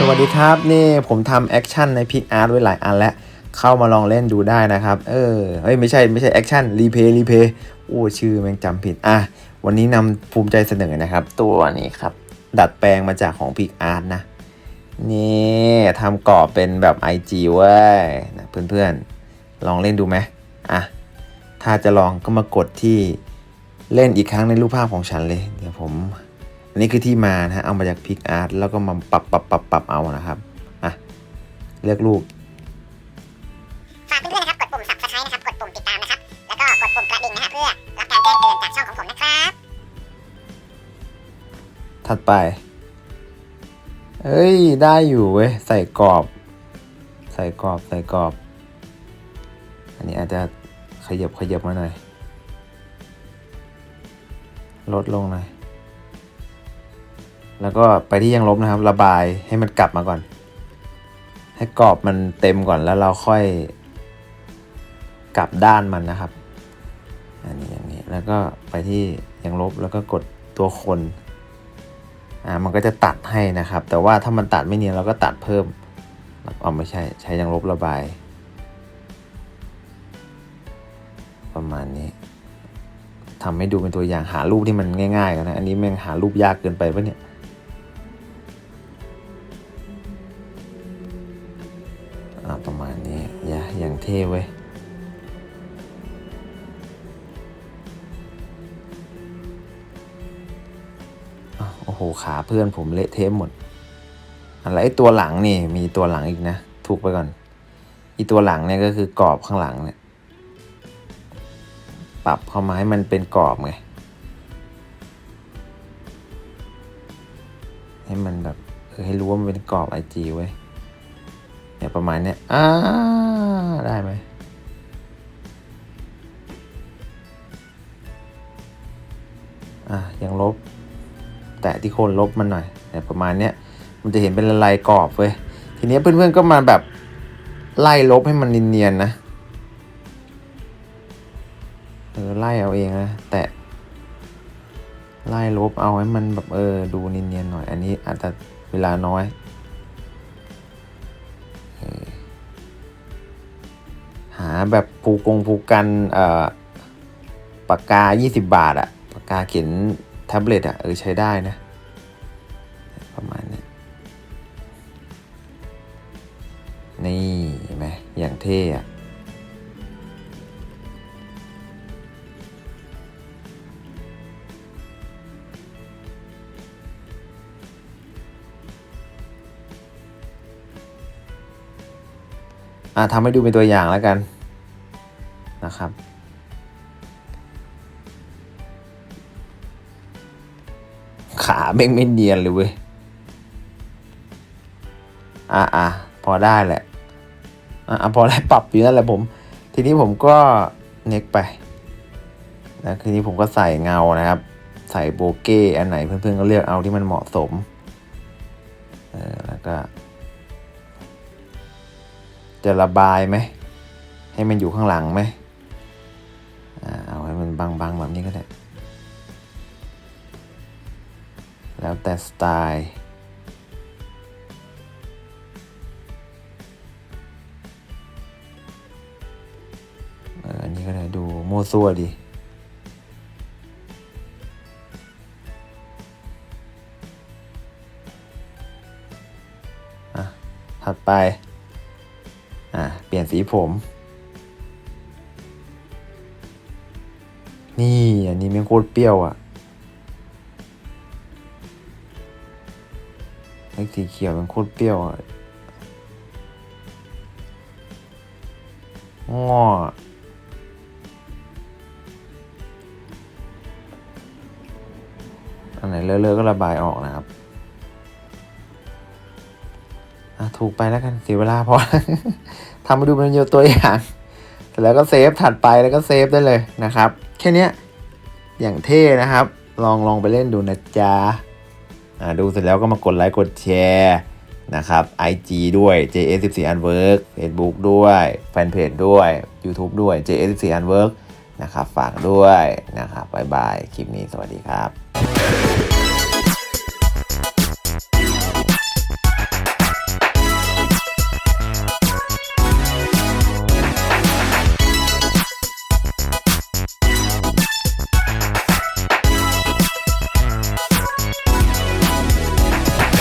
สวัสดีครับ นี่ผมทำแอคชั่นในพิกอาร์ตไว้หลายอันแล้ว เข้ามาลองเล่นดูได้นะครับ เออเฮ้ยไม่ใช่ไม่ใช่แอคชั่นรีเพย์รีเพย์โอ้ชื่อแม่งจำผิด อะ วันนี้นำภูมิใจเสนอนะครับ ตัวนี้ครับ ดัดแปลงมาจากของพิกอาร์ตนะ นี่ทำกรอบเป็นแบบ IG เว้ยนะเพื่อนๆ ลองเล่นดูไหมอะ ถ้าจะลองก็มากดที่เล่นอีกครั้งในรูปภาพของฉันเลย เดี๋ยวผม นนี้คือที่มานะฮะเอามาจากพิกอาร์ตแล้วก็มาปรับปรับปรับปรับเอานะครับอะเลือกรูปฝากเพื่อนๆนะครับกดปุ่ม subscribe นะครับกดปุ่มติดตามนะครับ แล้วก็กดปุ่มกระดิ่งนะฮะเพื่อรับการแจ้งเตือนจากช่องของผมนะครับ ถัดไป เอ้ยได้อยู่เว้ยใส่กรอบ ใส่กรอบใส่กรอบ อันนี้อาจจะขยับขยับมาหน่อยลดลงหน่อย แล้วก็ไปที่ยังลบนะครับ ระบายให้มันกลับมาก่อน ให้กรอบมันเต็มก่อนแล้วเราค่อยกลับด้านมันนะครับ อันนี้อย่างนี้แล้วก็ไปที่ยังลบแล้วก็กดตัวคนอ่ามันก็จะตัดให้นะครับ แต่ว่าถ้ามันตัดไม่เนียนเราก็ตัดเพิ่มเอาไม่ใช่ใช้ยังลบระบาย ประมาณนี้ทำให้ดูเป็นตัวอย่างหารูปที่มันง่ายๆกันนะ อันนี้แม่งหารูปยากเกินไปปะเนี่ย ท่เว้ยอ้าวโอ้โห ขาเพื่อนผมเละเทะหมด อะไรตัวหลังนี่ มีตัวหลังอีกนะ ถูกไปก่อน อีตัวหลังเนี่ยก็คือกรอบข้างหลังเนี่ย ปรับเข้ามาให้มันเป็นกรอบไง ให้มันแบบให้รู้ว่ามันเป็นกรอบไอจีไว้ยเนี่ยประมาณเนี้ยอ่า ได้ไหมอะยังลบ แตะที่โคนลบมันหน่อยเนี่ประมาณเนี้ยมันจะเห็นเป็นลายกรอบเว้ยทีนี้เพื่อนๆก็มาแบบไล่ลบให้มันเนียนๆนะเออไล่เอาเองนะแตะไล่ลบเอาให้มันแบบเออดูเนียนๆหน่อย อันนี้อาจจะเวลาน้อย แบบผูกงผูกกันเอ่อปากกา 20 บาทอะปากกาเขียนแท็บเล็ตอะเออใช้ได้นะ ประมาณนี้นี่เห็นไหมอย่างเท่อะอะทำให้ดูเป็นตัวอย่างแล้วกัน นะครับขาเบ่งไม่เนียนเลยเว้ย อะอะพอได้แหละ อะอะพอได้ปรับอยู่นั่นแหละผม ทีนี้ผมก็เน็กไปแล้วทีนี้ผมก็ใส่เงานะครับ ใส่โบเก้อันไหนเพื่อนๆก็เลือกเอาที่มันเหมาะสม เออแล้วก็ จะระบายไหม ให้มันอยู่ข้างหลังไหม แต่สไตล์อันนี้ก็ได้ดูโม่ซั่วดีอะถัดไป อะ เปลี่ยนสีผม นี่ อันนี้มันโคตรเปรี้ยวอะ สีเขียวมันโคตรเปรี้ยวอะง้ออันไหนเลอะๆก็ระบายออกนะครับ อะ ถูกไปแล้วกันเสียเวลาพอ ทำมาดูเป็นโยตัวอย่าง เสร็จแล้วก็เซฟถัดไปแล้วก็เซฟได้เลยนะครับ แค่นี้อย่างเท่นะครับ ลองลองไปเล่นดูนะจ๊ะ ดูเสร็จแล้วก็มากดไลค์กดแชร์นะครับ IG ด้วย JS14 Unwork Facebook ด้วยแฟนเพจด้วย YouTube ด้วย JS14 Unwork นะครับฝากด้วยนะครับบ๊ายบาย คลิปนี้สวัสดีครับ